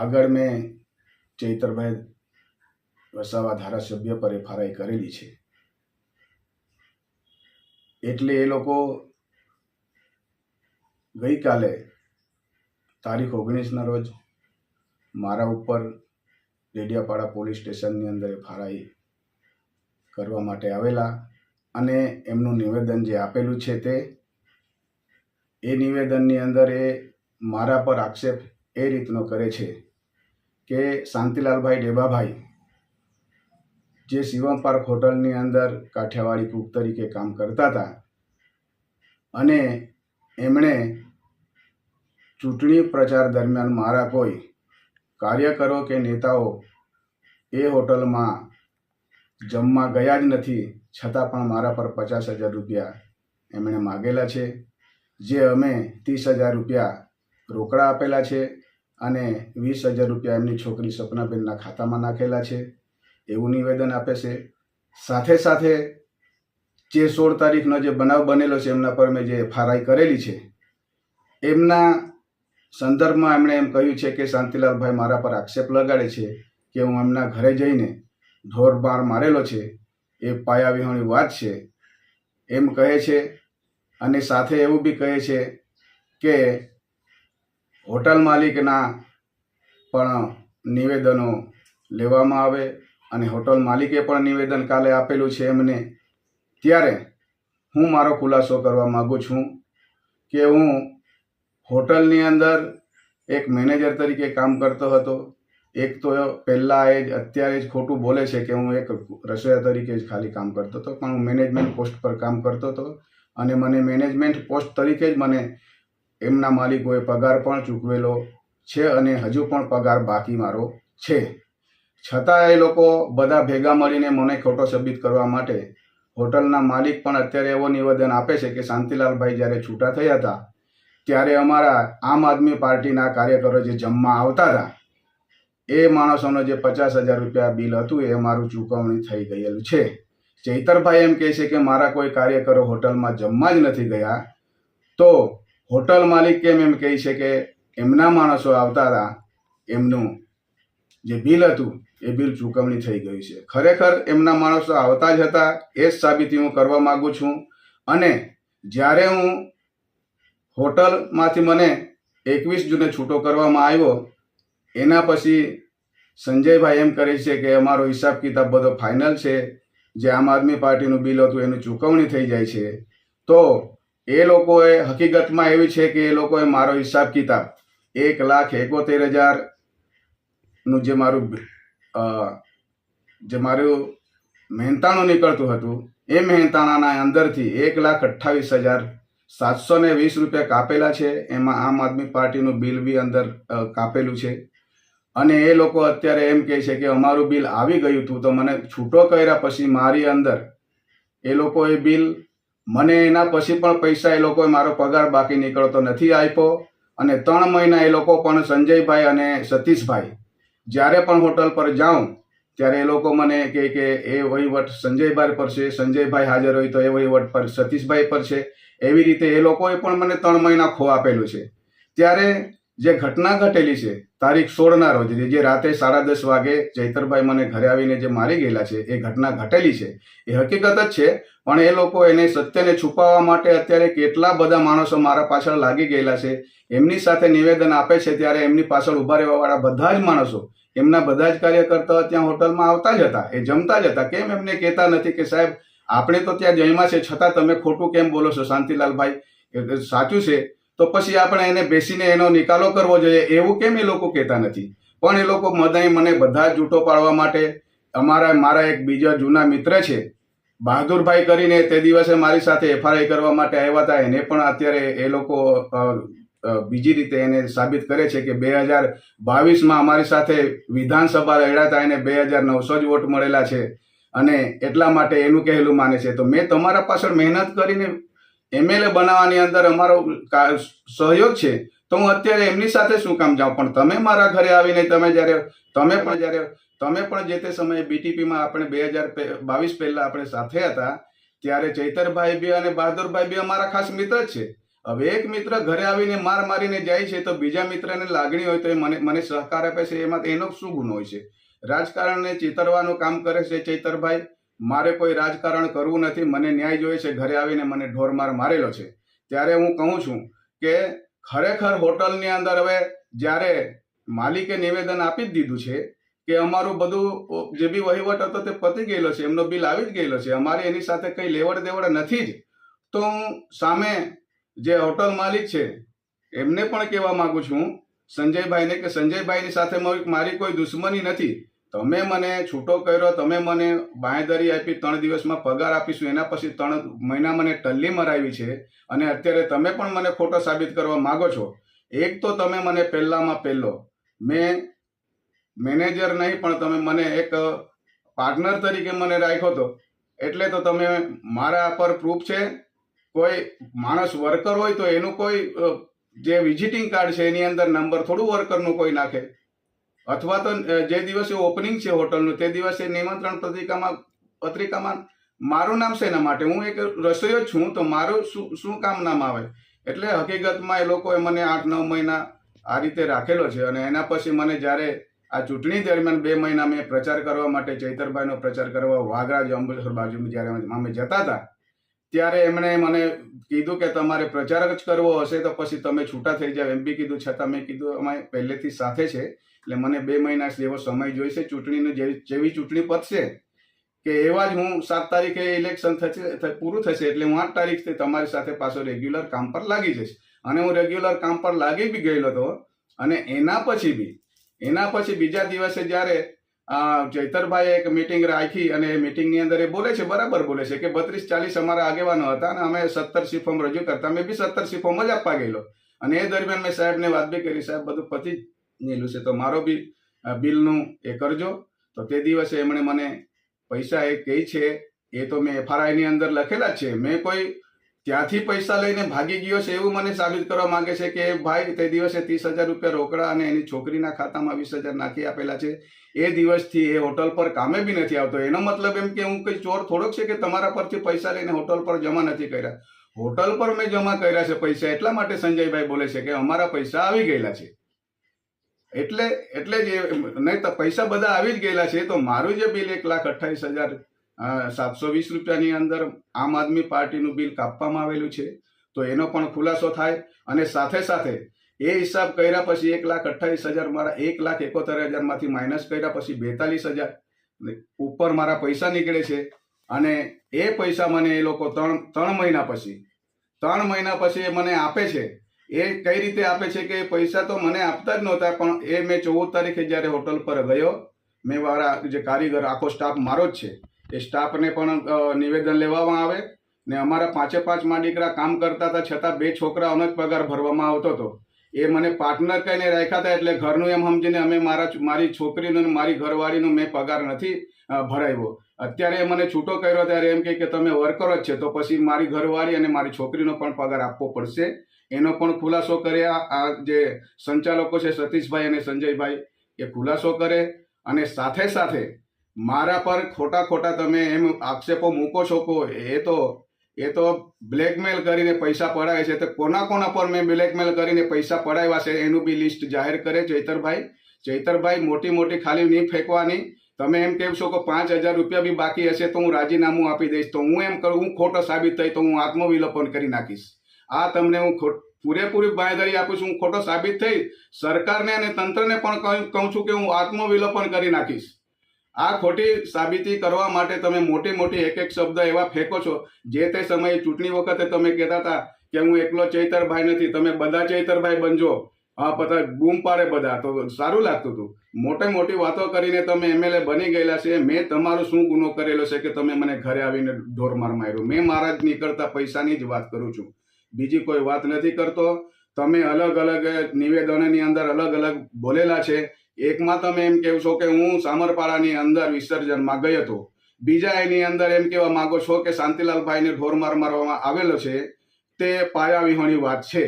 આગળ મેં ચૈતરભાઈ વસાવા ધારાસભ્ય પર એફઆરઆઈ કરેલી છે. એટલે એ લોકો ગઈકાલે તારીખ ઓગણીસના રોજ મારા ઉપર ડેડિયાપાડા પોલીસ સ્ટેશનની અંદર એફઆરઆઈ કરવા માટે આવેલા અને એમનું નિવેદન જે આપેલું છે તે, એ નિવેદનની અંદર એ મારા પર આક્ષેપ એ રીતનો કરે છે કે શાંતિલાલભાઈ ડેબાભાઈ, જે શિવમ પાર્ક હોટલની અંદર કાઠિયાવાડી કુક તરીકે કામ કરતા હતા અને એમણે ચૂંટણી પ્રચાર દરમિયાન મારા કોઈ કાર્યકરો કે નેતાઓ એ હોટલમાં જમવા ગયા જ નથી, છતાં પણ મારા પર પચાસ હજાર રૂપિયા એમણે માગેલા છે. જે અમે ત્રીસ હજાર રૂપિયા રોકડા આપેલા છે. અને વીસ હજાર રૂપિયા એમની છોકરી સપનાબેનના ખાતામાં નાખેલા છે. એવું નિવેદન આપે છે. સાથે સાથે જે સોળ તારીખનો જે બનાવ બનેલો છે એમના પર મેં જે એફઆરઆઈ કરેલી છે, એમના સંદર્ભમાં એમણે એમ કહ્યું છે કે શાંતિલાલભાઈ મારા પર આક્ષેપ લગાડે છે કે હું એમના ઘરે જઈને ઢોર બાર મારેલો છે. એ પાયા વિહોણી વાત છે. એમ કહે છે અને સાથે એવું બી કહે છે કે હોટલ માલિકના પણ નિવેદનો લેવામાં આવે અને હોટલ માલિકે પણ નિવેદન કાલે આપેલું છે એમને. ત્યારે હું મારો ખુલાસો કરવા માગું છું કે હું હોટલની અંદર એક મેનેજર તરીકે કામ કરતો હતો. એક તો પહેલાં એ જ, અત્યારે જ ખોટું બોલે છે કે હું એક રસોઈયા તરીકે જ ખાલી કામ કરતો હતો, પણ હું મેનેજમેન્ટ પોસ્ટ પર કામ કરતો હતો અને મને મેનેજમેન્ટ પોસ્ટ તરીકે જ મને એમના માલિકોએ પગાર પણ ચૂકવેલો છે અને હજુ પણ પગાર બાકી મારો છે. છતાં એ લોકો બધા ભેગા મળીને મને ખોટો સાબિત કરવા માટે હોટલના માલિક પણ અત્યારે એવો નિવેદન આપે છે કે શાંતિલાલભાઈ જ્યારે છૂટા થયા હતા, ત્યારે અમારા આમ આદમી પાર્ટીના કાર્યકરો જે જમવા આવતા હતા, એ માણસોનો જે પચાસ હજાર રૂપિયા બિલ હતું એ મારું ચૂકવણી થઈ ગયેલું છે. ચૈતરભાઈ એમ કહે છે કે મારા કોઈ કાર્યકરો હોટલમાં જમવા જ નથી ગયા, તો હોટલ માલિક કેમ એમ કહે છે કે એમના માણસો આવતા હતા, એમનું જે બિલ હતું, એ બિલ ચૂકવણી થઈ ગયું છે. ખરેખર એમના માણસો આવતા જ હતા, એ જ સાબિતી હું કરવા માગું છું. અને જ્યારે હું હોટલમાંથી મને એકવીસ જૂને છૂટો કરવામાં આવ્યો, એના પછી સંજયભાઈ એમ કરે છે કે અમારો હિસાબ કિતાબ બધો ફાઇનલ છે, જે આમ આદમી પાર્ટીનું બિલ હતું, એનું ચૂકવણી થઈ જાય છે. તો એ લોકોએ હકીકતમાં એવી છે કે એ લોકોએ મારો હિસાબ કિતાબ એક લાખ એકોતેર હજારનું જે મારું જે મારું મહેનતાણું નીકળતું હતું, એ મહેનતાણાના અંદરથી એક લાખ અઠ્ઠાવીસ હજાર સાતસો ને વીસ રૂપિયા કાપેલા છે. એમાં આમ આદમી પાર્ટીનું બિલ બી અંદર કાપેલું છે. અને એ લોકો અત્યારે એમ કહે છે કે અમારું બિલ આવી ગયું હતું તો મને છૂટો કર્યા પછી મારી અંદર એ લોકો એ બિલ મને એના પછી પણ પૈસા એ લોકોએ મારો પગાર બાકી નીકળતો નથી આપ્યો અને ત્રણ મહિના એ લોકો પણ સંજયભાઈ અને સતીશભાઈ જ્યારે પણ હોટલ પર જાઉં, ત્યારે એ લોકો મને કહે કે એ વહીવટ સંજયભાઈ પર છે, સંજયભાઈ હાજર હોય તો એ વહીવટ પર, સતીશભાઈ પર છે. એવી રીતે એ લોકોએ પણ મને ત્રણ મહિના ખો આપેલું છે. ત્યારે જે ઘટના ઘટેલી છે, તારીખ સોળના રોજ, જે રાતે સાડા દસ વાગે ચૈતરભાઈ મને ઘરે આવીને જે મારી ગયેલા છે, એ ઘટના ઘટેલી છે. એ હકીકત જ છે, પણ એ લોકો એને સત્યને છુપાવવા માટે અત્યારે કેટલા બધા માણસો મારા પાછળ લાગી ગયેલા છે. એમની સાથે નિવેદન આપે છે ત્યારે એમની પાછળ ઊભા રહેવાવાળા બધા જ માણસો એમના બધા જ કાર્યકર્તાઓ ત્યાં હોટલમાં આવતા જ હતા, એ જમતા જ હતા. કેમ એમને કહેતા નથી કે સાહેબ, આપણે તો ત્યાં જમ્યા છે, છતાં તમે ખોટું કેમ બોલો છો શાંતિલાલભાઈ? સાચું છે તો પછી આપણે એને બેસીને એનો નિકાલો કરવો જોઈએ. એવું કેમ એ લોકો કહેતા નથી? પણ એ લોકો મદાઈ મને બધા જૂઠો પાડવા માટે અમારા, મારા એક બીજા જૂના મિત્ર છે, બહાદુરભાઈ કરીને તે દિવસે મારી સાથે એફઆરઆઈ કરવા માટે આવ્યા હતા. એને પણ અત્યારે એ લોકો બીજી રીતે એને સાબિત કરે છે કે બે હજાર બાવીસમાં અમારી સાથે વિધાનસભા લડ્યા હતા એને બે હજાર નવસો જ વોટ મળેલા છે. અને એટલા માટે એનું કહેલું માને છે. તો મેં તમારા પાછળ મહેનત કરીને એમએલએ બનાવવાની અંદર અમારો સહયોગ છે, તો હું અત્યારે એમની સાથે શું કામ જાઉં? પણ તમે મારા ઘરે આવીને તમે જ્યારે, તમે પણ જ્યારે, તમે પણ જે તે સમયે બીટીપીમાં આપણે બે હજાર બાવીસ પહેલા આપણે સાથે હતા, ત્યારે ચૈતરભાઈ બી અને બહાદુરભાઈ બી અમારા ખાસ મિત્ર જ છે. હવે એક મિત્ર ઘરે આવીને માર મારીને જાય છે, તો બીજા મિત્રને લાગણી હોય તો એ મને મને સહકાર આપે છે, એમાં એનો શું ગુનો હોય છે? રાજકારણને ચિતરવાનું કામ કરે છે ચૈતરભાઈ. મારે કોઈ રાજકારણ કરવું નથી, મને ન્યાય જોઈએ છે, ઘરે આવીને મને ઢોરમાર મારેલો છે. ત્યારે હું કહું છું કે ખરેખર હોટલની અંદર હવે જ્યારે માલિકે નિવેદન આપી જ દીધું છે કે અમારું બધું, જે બી વહીવટ હતો તે પતી ગયેલો છે, એમનો બિલ આવી જ ગયેલો છે, અમારે એની સાથે કંઈ લેવડ દેવડ નથી જ. તો હું સામે જે હોટલ માલિક છે, એમને પણ કહેવા માંગુ છું, સંજયભાઈને કે સંજયભાઈની સાથે મારી- કોઈ દુશ્મની નથી. તમે મને છૂટો કર્યો, તમે મને બાંહેધરી આપી, ત્રણ દિવસમાં પગાર આપીશું, એના પછી ત્રણ મહિના મને ટલ્લી મરાવી છે અને અત્યારે તમે પણ મને ખોટો સાબિત કરવા માગો છો. એક તો તમે મને પહેલામાં પહેલો. મેં મેનેજર નહીં, પણ તમે મને એક પાર્ટનર તરીકે મને રાખ્યો હતો. એટલે તો તમે મારા પર પ્રૂફ છે. કોઈ માણસ વર્કર હોય તો એનું કોઈ જે વિઝિટિંગ કાર્ડ છે એની અંદર નંબર થોડું વર્કરનું કોઈ નાખે. અથવા તો જે દિવસે ઓપનિંગ છે હોટલનું, તે દિવસે નિમંત્રણ પત્રિકામાં પત્રિકામાં, મારું નામ શેના માટે? હું એક રસોઈયો છું, તો મારું શું શું કામ નામ આવે? એટલે હકીકતમાં એ લોકોએ મને આઠ, નવ મહિના આ રીતે રાખેલો છે અને એના પછી મને જ્યારે આ ચૂંટણી દરમિયાન બે મહિના મેં પ્રચાર કરવા માટે, ચૈતરભાઈનો પ્રચાર કરવા વાગરા અંબેશ્વર બાજુ જ્યારે અમે જતા હતા, ત્યારે એમણે મને કીધું કે તમારે પ્રચાર જ કરવો હશે, તો પછી તમે છૂટા થઈ જાવ એમ બી કીધું, છતાં મેં કીધું, અમે પહેલેથી સાથે છે. એટલે મને બે મહિના જેવો સમય જોઈશે, ચૂંટણીને જેવી જેવી ચૂંટણી પતશે, કે એવા જ હું સાત તારીખે ઇલેક્શન થશે પૂરું થશે, એટલે હું આઠ તારીખથી તમારી સાથે પાછો રેગ્યુલર કામ પર લાગી જઈશ. અને હું રેગ્યુલર કામ પર લાગી બી ગયેલો હતો, અને એના પછી બી, એના પછી બીજા દિવસે જ્યારે ચૈતરભાઈ એક મિટિંગ રાખી અને એ મિટિંગની અંદર એ બોલે છે, બરાબર બોલે છે કે બત્રીસ ચાલીસ અમારા આગેવાનો હતા અને અમે સત્તર સિફોમ રજૂ કરતા, મેં બી સત્તર સિફોમ જ આપવા ગયેલો. અને એ દરમિયાન મેં સાહેબને વાત બી કરી, સાહેબ બધું પતી ગયેલું છે. તો મારો બી બિલનું એ કરજો. તો તે દિવસે એમણે મને પૈસા એ કહે છે, એ તો મેં એફઆરઆઈની અંદર લખેલા છે. મેં કોઈ ત્યાંથી પૈસા લઈને ભાગી ગયો છે એવું મને સાબિત કરવા માંગે છે કે, ભાઈ, તે દિવસે ત્રીસ હજાર રૂપિયા રોકડા અને એની છોકરીના ખાતામાં વીસ હજાર નાખી આપેલા છે. એ દિવસથી એ હોટલ પર કામે બી નથી આવતો. એનો મતલબ એમ કે હું કઈ ચોર થોડોક છે કે તમારા પરથી પૈસા લઈને હોટલ પર જમા નથી કર્યા? હોટલ પર મેં જમા કર્યા છે પૈસા. એટલા માટે સંજયભાઈ બોલે છે કે અમારા પૈસા આવી ગયેલા છે. એટલે એટલે જ નહીં તો પૈસા બધા આવી જ ગયેલા છે. તો મારું જે બિલ એક લાખ અઠ્ઠાવીસ હજાર સાતસો વીસ રૂપિયાની અંદર આમ આદમી પાર્ટીનું બિલ કાપવામાં આવેલું છે. તો એનો પણ ખુલાસો થાય અને સાથે સાથે એ હિસાબ કર્યા પછી એક લાખ અઠ્ઠાવીસ હજાર મારા એક લાખ એકોતેર હજારમાંથી માઇનસ કર્યા પછી બેતાલીસ હજાર. ઉપર મારા પૈસા નીકળે છે. અને એ પૈસા મને એ લોકો ત્રણ ત્રણ મહિના પછી, ત્રણ મહિના પછી એ મને આપે છે. એ કઈ રીતે આપે છે કે પૈસા તો મને આપતા જ નહોતા, પણ એ મેં ચૌદ તારીખે જ્યારે હોટલ પર ગયો, મેં મારા જે કારીગર, આખો સ્ટાફ મારો જ છે. એ સ્ટાફને પણ નિવેદન લેવામાં આવે ને અમારા પાંચે પાંચમાં દીકરા કામ કરતા હતા, છતાં બે છોકરાઓનો જ પગાર ભરવામાં આવતો હતો. એ મને પાર્ટનર કહીને રાખ્યા હતા એટલે ઘરનું એમ સમજીને અમે મારા મારી છોકરીનો અને મારી ઘરવાળીનો મેં પગાર નથી ભરાવ્યો. અત્યારે મને છૂટો કર્યો ત્યારે એમ કે તમે વર્કર જ છે, તો પછી મારી ઘરવાળી અને મારી છોકરીનો પણ પગાર આપવો પડશે. એનો પણ ખુલાસો કર્યા આ જે સંચાલકો છે સતીશભાઈ અને સંજયભાઈ, એ ખુલાસો કરે અને સાથે સાથે મારા પર ખોટા ખોટા તમે એમ આક્ષેપો મૂકો છો એ તો એ તો બ્લેકમેલ કરીને પૈસા પડાવે છે. તો કોના કોના પર મેં બ્લેકમેલ કરીને પૈસા પડાવ્યા છે એનું બી લિસ્ટ જાહેર કરે ચૈતરભાઈ. ચૈતરભાઈ, મોટી મોટી ખાલી નહીં ફેંકવાની. તમે એમ કહેશો કે પાંચ હજાર રૂપિયા બી બાકી હશે તો હું રાજીનામું આપી દઈશ. તો હું એમ કરું, હું ખોટો સાબિત થઈ તો હું આત્મવિલોપન કરી નાખીશ. આ તમને હું પૂરેપૂરી બાંયધરી આપું છું. હું ખોટો સાબિત થઈ સરકારને અને તંત્રને પણ કહું છું કે હું આત્મવિલોપન કરી નાખીશ. આ ખોટી સાબિતી કરવા માટે તમે મોટી મોટી એક એક શબ્દ એવા ફેંકો છો, જે તે સમયે ચૂંટણી વખતે તમે કહેતા હતા કે હું એકલો ચૈતરભાઈ નથી, તમે બધા ચૈતરભાઈ બનજો. હા, પતા બૂમ પાડે બધા, તો સારું લાગતું હતું. મોટે મોટી વાતો કરીને તમે એમએલએ બની ગયેલા છે, મેં તમારો શું ગુનો કરેલો છે કે તમે મને ઘરે આવીને ઢોરમાર માર્યો? મેં મારા જ નીકળતા પૈસાની જ વાત કરું છું. બીજી કોઈ વાત નથી કરતો. તમે અલગ અલગ નિવેદનોની અંદર અલગ અલગ બોલેલા છે. એકમાં તમે એમ કહેશો કે હું સામરપાડાની અંદર વિસર્જનમાં ગયો હતો. બીજા એની અંદર એમ કહેવા માંગો છો કે શાંતિલાલભાઈને ઢોરમાર મારવામાં આવેલો છે, તે પાયા વિહોણી વાત છે.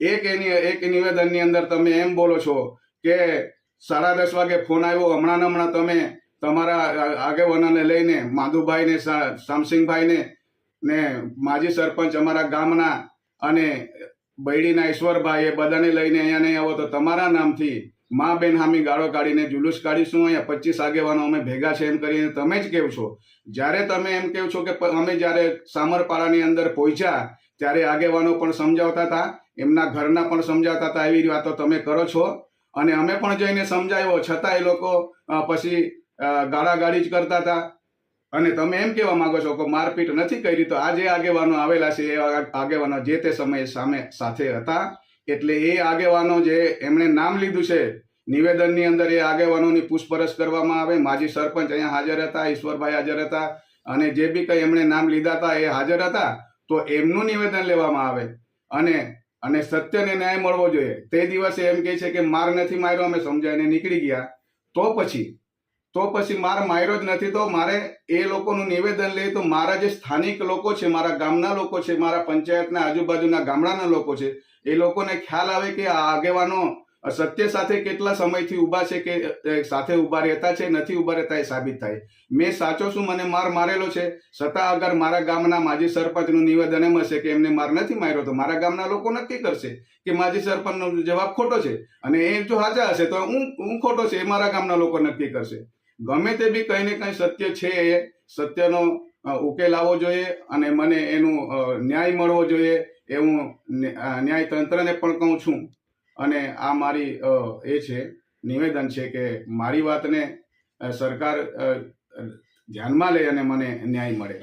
એક એની, એક નિવેદનની અંદર તમે એમ બોલો છો કે સાડા દસ વાગે ફોન આવ્યો હમણાં હમણાં તમે તમારા આગેવાનોને લઈને માધુભાઈને શામસિંગભાઈને ને માજી સરપંચ અમારા ગામના અને બૈડીના ઈશ્વરભાઈ એ બધાને લઈને અહીંયા નહીં આવો તો તમારા નામથી મા બેન હામી ગાળો કાઢીને જુલુસ કાઢીશું અહીંયા પચીસ આગેવાનો અમે ભેગા છે એમ કરીને તમે જ કહો છો. જ્યારે તમે એમ કહો છો કે અમે જ્યારે સામરપાડાની અંદર પહોંચ્યા ત્યારે આગેવાનો પણ સમજાવતા હતા, એમના ઘરના પણ સમજાવતા હતા એવી વાતો તમે કરો છો. અને અમે પણ જઈને સમજાવ્યો છતાં એ લોકો પછી ગાળાગાળી જ કરતા હતા. અને તમે એમ કહેવા માંગો છો કે મારપીટ નથી કરી તો આ જે આગેવાનો આવેલા છે, એ આગેવાનો જે તે સમયે સામે સાથે હતા. એટલે એ આગેવાનો જે એમણે નામ લીધું છે, નિવેદનની અંદર એ આગેવાનોની પૂછપરછ કરવામાં આવે. માજી સરપંચ અહીંયા હાજર હતા, ઈશ્વરભાઈ હાજર હતા, અને જે બી કંઈ એમણે નામ લીધા હતા એ હાજર હતા, તો એમનું નિવેદન લેવામાં આવે. અને અને સત્યને ન્યાય મળવો જોઈએ. તે દિવસે એમ કહે છે કે માર નથી માર્યો, અમે સમજાઈને નીકળી ગયા. તો પછી તો પછી માર માર્યો જ નથી તો મારે એ લોકોનું નિવેદન લે તો મારા જે સ્થાનિક લોકો છે, મારા ગામના લોકો છે, મારા પંચાયતના આજુબાજુના ગામડાના લોકો છે, એ લોકોને ખ્યાલ આવે કે આ આગેવાનો સત્ય સાથે કેટલા સમયથી ઊભા છે કે સાથે ઊભા રહેતા છે, નથી ઊભા રહેતા એ સાબિત થાય. મેં સાચો છું મને માર મારેલો છે? છતાં અગર મારા ગામના માજી સરપંચનું નિવેદન એમ હશે કે એમને માર નથી માર્યો, તો મારા ગામના લોકો નક્કી કરશે કે માજી સરપંચનો જવાબ ખોટો છે. અને એ જો સાચા હશે તો હું હું ખોટો છે એ મારા ગામના લોકો નક્કી કરશે. ગમે તે બી કંઈ ને કંઈ સત્ય છે એ સત્યનો ઉકેલ આવવો જોઈએ અને મને એનું ન્યાય મળવો જોઈએ એ હું ન્યા- ન્યાય તંત્રને પણ કહું છું. અને આ મારી એ છે, નિવેદન છે કે મારી વાતને સરકાર ધ્યાનમાં લે અને મને ન્યાય મળે.